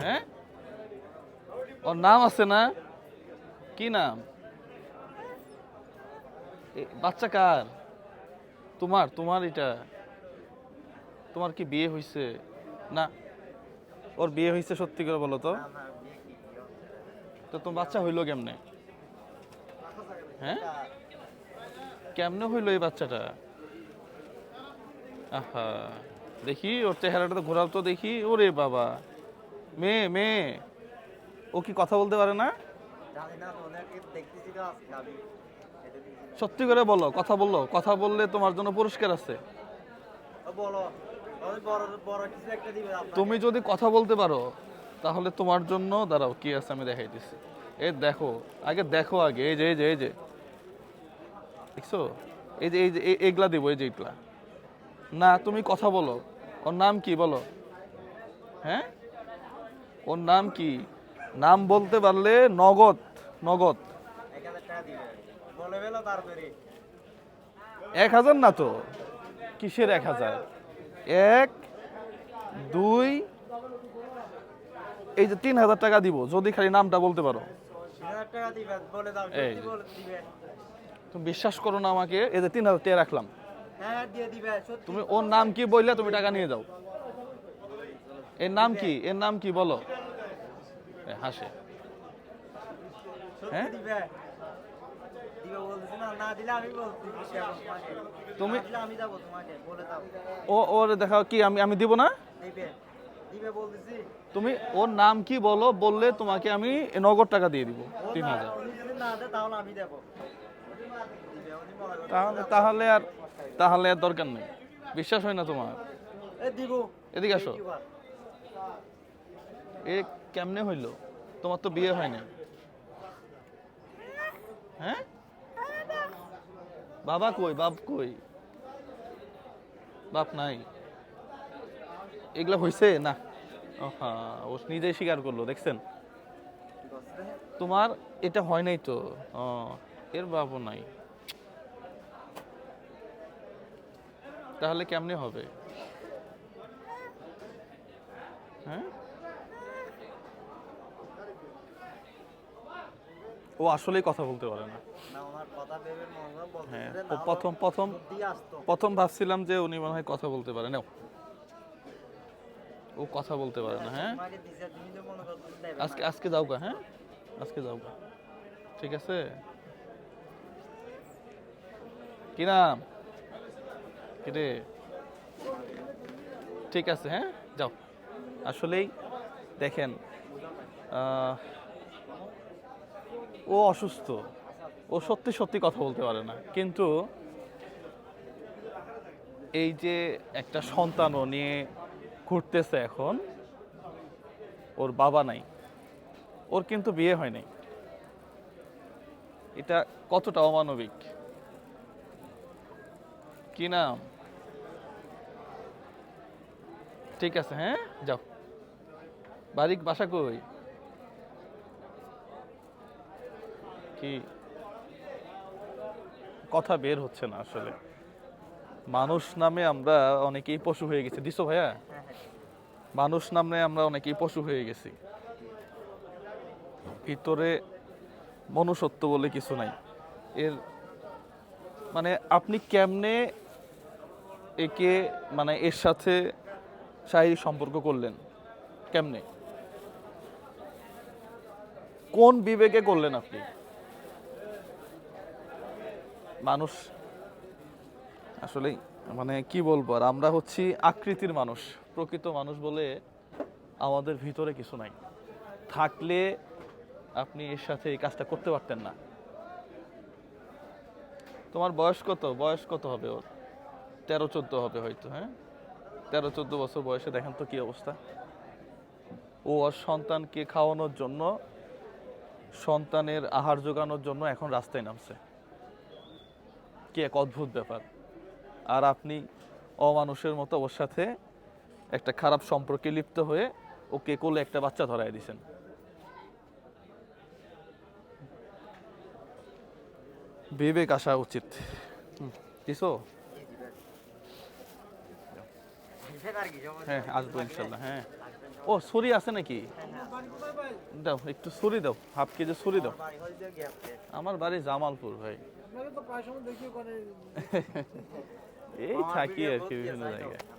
হ্যাঁ? ওর নাম আছে না? কি নাম? বাচ্চা কার? তোমার তোমার এটা? তোমার কি বিয়ে হয়েছে না, ওর বিয়ে হয়েছে সত্যি করে বলো তো। তো তোমার বাচ্চা হইল কেমনে? হ্যাঁ? কেমনে হইল এই বাচ্চাটা? দেখি, ওর চেহারাটা তো ঘোরাও তো দেখি। ওরে বাবা। মেয়ে মেয়ে। ও কি কথা বলতে পারে না। সত্যি করে বলো, কথা বলল। কথা বললে তোমার জন্য পুরস্কার আছে। তুমি যদি কথা বলতে পারো, তাহলে তোমার জন্য, দাঁড়াও, কি আছে আমি দেখাই দিচ্ছি এ দেখো, আগে দেখো আগে, এই যে এই যে এই যে। দেখছ? এই যে এই যে এগুলা দিব, এই যে এগুলা। না তুমি কথা বলো। ওর নাম কি বলো? হ্যাঁ? ওর নাম কি? নাম বলতে পারলে নগদ নগদ। এক হাজার না তো? কিসের এক হাজার? এক দুই এই যে তিন হাজার টাকা দিব যদি খালি নামটা বলতে পারো। এই তুমি বিশ্বাস করো না আমাকে এই যে তিন হাজার টাকা রাখলাম। হ্যাঁ দিয়ে দিবে তুমি ওর নাম কি বললে তুমি টাকা নিয়ে যাও। এর নাম কি? এর নাম কি বলো? হাসে। হ্যাঁ? তুমি- ও ওর দেখাও কি আমি আমি দিব না? তুমি ওর নাম কি বলো বললে তোমাকে আমি নগদ টাকা দিয়ে দিব তিন হাজার। তাহলে আর তাহলে আর দরকার নেই। বিশ্বাস হয় না তোমার? এদিকে আসো। এ কেমনে হইল? তোমার তো বিয়ে হয় না হ্যাঁ? বাবা কই? বাপ কই? বাপ নাই। এগুলা হয়েছে না। ও হ্যাঁ ও নিজেই স্বীকার করল দেখছেন? তোমার এটা হয় নাই তো? এর বাবু নাই। তাহলে কেমনে হবে? হ্যাঁ? ও আসলেই কথা বলতে পারে না। হয় প্রথম প্রথম প্রথম ভাবছিলাম যে উনি মনে হয় কথা বলতে পারে। না ও কথা বলতে পারে না হ্যাঁ? আজকে আজকে যাও গা হ্যাঁ? আজকে যাও গা। ঠিক আছে? কি নাম? কিরে ঠিক আছে হ্যাঁ? যাও। আসলেই দেখেন ও অসুস্থ। ও সত্যি সত্যি কথা বলতে পারে না। কিন্তু এই যে একটা সন্তানও নিয়ে ঘুরতেছে এখন, ওর বাবা নাই। ওর কিন্তু বিয়ে হয় নাই। এটা কতটা অমানবিক? কি নাম? ঠিক আছে হ্যাঁ? যাও। বাড়ি বাসা কই? কি? কথা বের হচ্ছে না আসলে। মানুষ নামে আমরা অনেকেই পশু হয়ে গেছি। দিছো ভাইয়া? মানুষ নামে আমরা অনেকেই পশু হয়ে গেছি। ভিতরে মনুষ্যত্ব বলে কিছু নাই। এর মানে আপনি কেমনে একে মানে এর সাথে শারীরিক সম্পর্ক করলেন কেমনে? কোন বিবেকে করলেন আপনি? মানুষ আসলেই মানে কি বলব, আর আমরা হচ্ছি আকৃতির মানুষ, প্রকৃত মানুষ বলে আমাদের ভিতরে কিছু নাই। থাকলে আপনি এর সাথে এই কাজটা করতে পারতেন না। তোমার বয়স কত? বয়স কত হবে ওর? তেরো, চোদ্দ হবে হয়তো হ্যাঁ? তেরো চোদ্দ বছর বয়সে দেখেন তো কি অবস্থা। ও ওর সন্তানকে খাওয়ানোর জন্য সন্তানের আহার যোগানোর জন্য এখন রাস্তায় নামছে। কি এক অদ্ভুত ব্যাপার। আর আপনি অমানুষের মতো ওর সাথে একটা খারাপ সম্পর্কে লিপ্ত হয়ে ওকে কোলে একটা বাচ্চা ধরায় দিছেন। বিবেক আসা উচিত। দিছো আসেন আর কি সমস্যা হ্যাঁ আসব ইনশাল্লাহ হ্যাঁ। ও ছুরি আছে নাকি? দাও একটু ছুরি দাও হাফ কেজি ছুরি দাও। আমার বাড়ি জামালপুর ভাই। এই থাকি আর কি বিভিন্ন জায়গায়।